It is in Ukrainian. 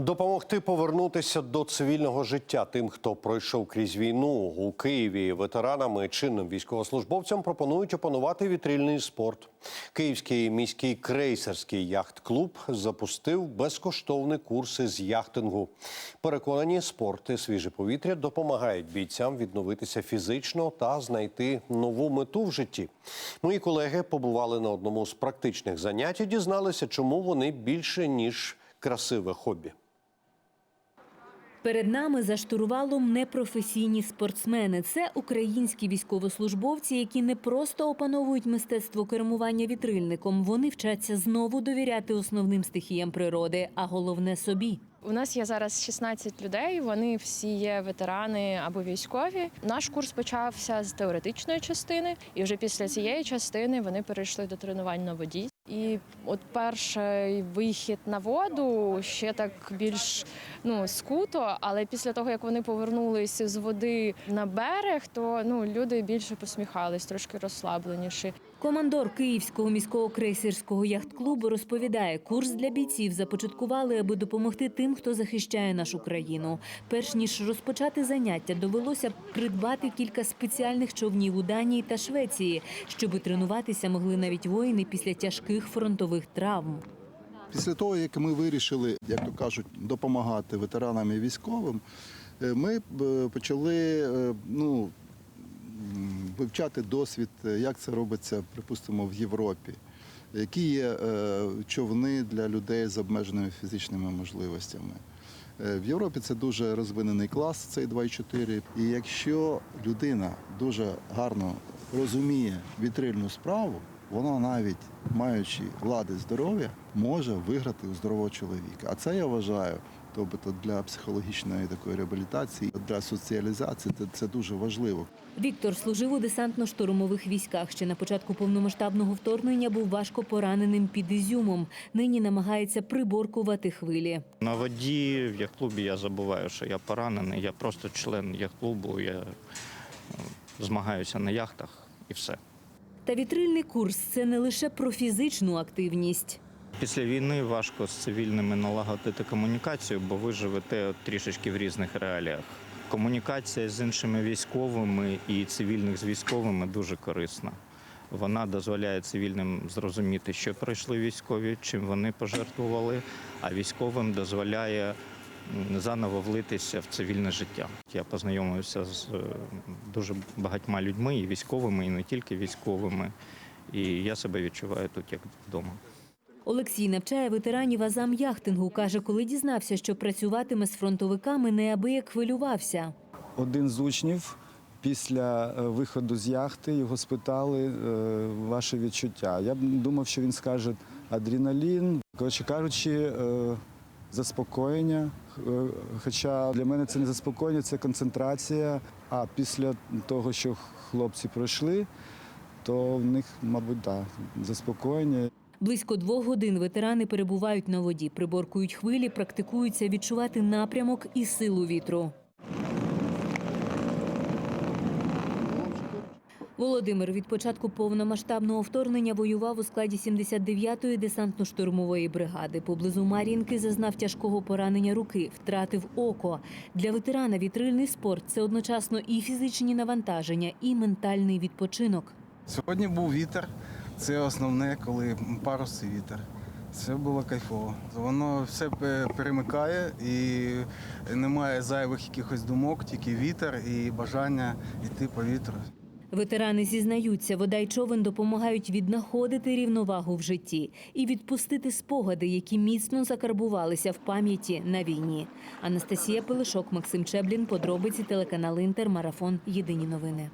Допомогти повернутися до цивільного життя тим, хто пройшов крізь війну у Києві. Ветеранам і чинним військовослужбовцям пропонують опанувати вітрильний спорт. Київський міський крейсерський яхт-клуб запустив безкоштовні курси з яхтингу. Переконані, спорт і свіже повітря допомагають бійцям відновитися фізично та знайти нову мету в житті. Мої колеги побували на одному з практичних занять і дізналися, чому вони більше ніж красиве хобі. Перед нами за штурвалом непрофесійні спортсмени. Це українські військовослужбовці, які не просто опановують мистецтво кермування вітрильником. Вони вчаться знову довіряти основним стихіям природи, а головне собі. У нас є зараз 16 людей. Вони всі є ветерани або військові. Наш курс почався з теоретичної частини, і вже після цієї частини вони перейшли до тренувань на воді. І от перший вихід на воду ще так більш ну скуто, але після того як вони повернулися з води на берег, то ну люди більше посміхались, трошки розслабленіші. Командор Київського міського крейсерського яхт-клубу розповідає, курс для бійців започаткували, аби допомогти тим, хто захищає нашу країну. Перш ніж розпочати заняття, довелося придбати кілька спеціальних човнів у Данії та Швеції, щоби тренуватися могли навіть воїни після тяжких фронтових травм. Після того, як ми вирішили, як то кажуть, допомагати ветеранам і військовим, е, ми е, почали е, ну, вивчати досвід, е, як це робиться, припустимо, в Європі. Які є е, човни для людей з обмеженими фізичними можливостями. Е, В Європі це дуже розвинений клас, цей 2,4. І якщо людина дуже гарно розуміє вітрильну справу, вона навіть маючи лади здоров'я, може виграти у здорового чоловіка. А це я вважаю, тобто для психологічної такої реабілітації, для соціалізації це, це дуже важливо. Віктор служив у десантно-штурмових військах. Ще на початку повномасштабного вторгнення був важко пораненим під Ізюмом. Нині намагається приборкувати хвилі. На воді в яхт-клубі я забуваю, що я поранений. Я просто член яхт-клубу, я е, змагаюся на яхтах і все. Та вітрильний курс це не лише про фізичну активність. Після війни важко з цивільними налагодити комунікацію, бо ви живете трішечки в різних реаліях. Комунікація з іншими військовими і цивільних з військовими дуже корисна. Вона дозволяє цивільним зрозуміти, що пройшли військові, чим вони пожертвували, а військовим дозволяє заново влитися в цивільне життя. Я познайомився з е, дуже багатьма людьми, і військовими, і не тільки військовими. І я себе відчуваю тут як вдома. Олексій навчає ветеранів азам яхтингу. Каже, коли дізнався, що працюватиме з фронтовиками, неабияк хвилювався. Один з учнів після е, виходу з яхти його спитали е, ваше відчуття. Я думав, що він скаже адреналін. Коротше кажучи, е, заспокоєння. Хоча для мене це не заспокоєння, це концентрація. А після того, що хлопці пройшли, то в них, мабуть, да, заспокоєння. Близько двох годин ветерани перебувають на воді, приборкують хвилі, практикуються відчувати напрямок і силу вітру. Володимир від початку повномасштабного вторгнення воював у складі 79-ї десантно-штурмової бригади. Поблизу Мар'їнки зазнав тяжкого поранення руки, втратив око. Для ветерана вітрильний спорт це одночасно і фізичні навантаження, і ментальний відпочинок. Сьогодні був вітер. Це основне, коли парус і вітер. Це було кайфово. Воно все перемикає і немає зайвих якихось думок, тільки вітер і бажання йти по вітру. Ветерани зізнаються, вода й човен допомагають віднаходити рівновагу в житті і відпустити спогади, які міцно закарбувалися в пам'яті на війні. Анастасія Пилишок, Максим Чеблін, подробиці телеканал Інтер, марафон. Єдині новини.